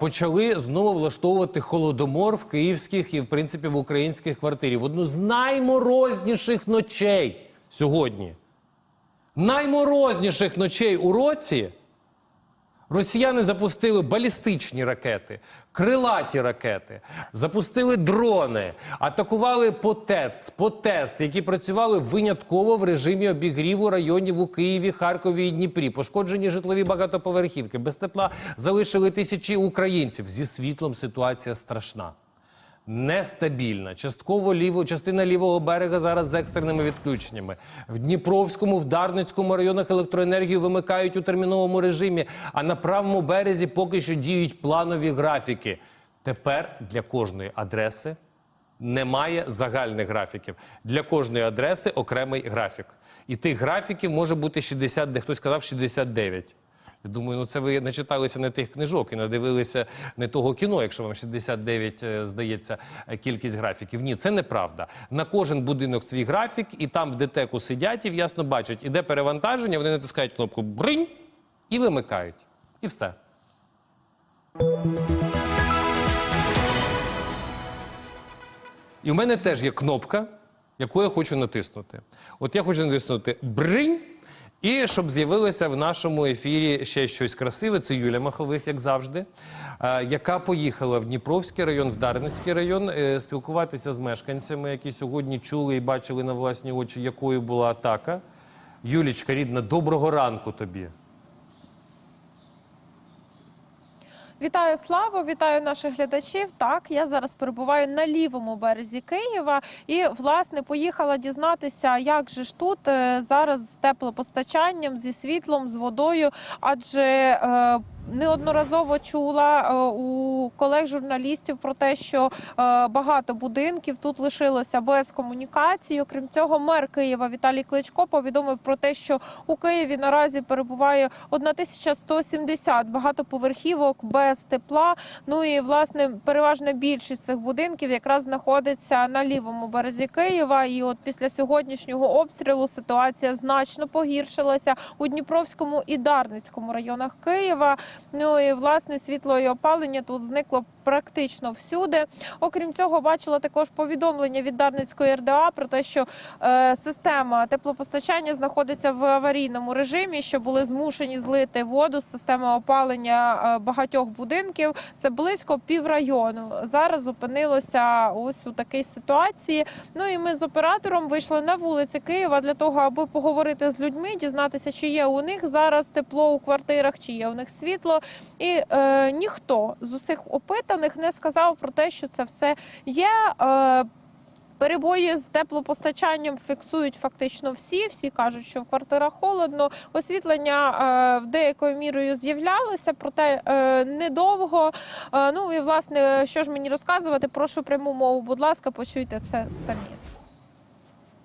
почали знову влаштовувати холодомор в київських і, в принципі, в українських квартирі. В одну з найморозніших ночей сьогодні. Найморозніших ночей у році Росіяни запустили балістичні ракети, крилаті ракети, запустили дрони, атакували по ТЕЦ, по ТЕС, які працювали винятково в режимі обігріву районів у Києві, Харкові і Дніпрі. Пошкоджені житлові багатоповерхівки. Без тепла залишили тисячі українців. Зі світлом ситуація страшна. Нестабільна. Частково ліво, частина лівого берега зараз з екстреними відключеннями. В Дніпровському, в Дарницькому районах електроенергію вимикають у терміновому режимі, а на правому березі поки що діють планові графіки. Тепер для кожної адреси немає загальних графіків. Для кожної адреси окремий графік. І тих графіків може бути 60, де хтось сказав 69. Думаю, ну це ви не читалися не тих книжок і не дивилися не того кіно, якщо вам 69 е, здається кількість графіків. Ні, це неправда. На кожен будинок свій графік, і там в ДТЕКу сидять і ясно бачать, іде перевантаження, вони натискають кнопку бринь і вимикають. І все. І в мене теж є кнопка, яку я хочу натиснути. От я хочу натиснути бринь. І щоб з'явилося в нашому ефірі ще щось красиве, це Юля Махових, як завжди, е, яка поїхала в Дніпровський район, в Дарницький район, е, спілкуватися з мешканцями, які сьогодні чули і бачили на власні очі, якою була атака. Юлічка, рідна, доброго ранку тобі. Вітаю Славу, вітаю наших глядачів. Так, я зараз перебуваю на лівому березі Києва і власне поїхала дізнатися, як же ж тут е, зараз з теплопостачанням, зі світлом, з водою, адже е, Неодноразово чула е, у колег журналістів про те, що е, багато будинків тут лишилося без комунікації. Окрім цього, мер Києва Віталій Кличко повідомив про те, що у Києві наразі перебуває 1170 багатоповерхівок без тепла. Ну і власне переважна більшість цих будинків якраз знаходиться на лівому березі Києва. І от після сьогоднішнього обстрілу ситуація значно погіршилася у Дніпровському і Дарницькому районах Києва. Ну і власне світло і опалення тут зникло практично всюди. Окрім цього, бачила також повідомлення від Дарницької РДА про те, що е, система теплопостачання знаходиться в аварійному режимі, що були змушені злити воду з системи опалення е, багатьох будинків. Це близько піврайону. Зараз зупинилося ось у такій ситуації. Ну і ми з оператором вийшли на вулиці Києва для того, аби поговорити з людьми, дізнатися, чи є у них зараз тепло у квартирах, чи є у них світло. І е, ніхто з усіх опитаних не сказав про те, що це все є. Е, Перебої з теплопостачанням фіксують фактично всі. Всі кажуть, що в квартирах холодно. Освітлення е, в деякою мірою з'являлося, проте е, недовго. Е, ну і власне, що ж мені розказувати, прошу пряму мову. Будь ласка, почуйте це самі.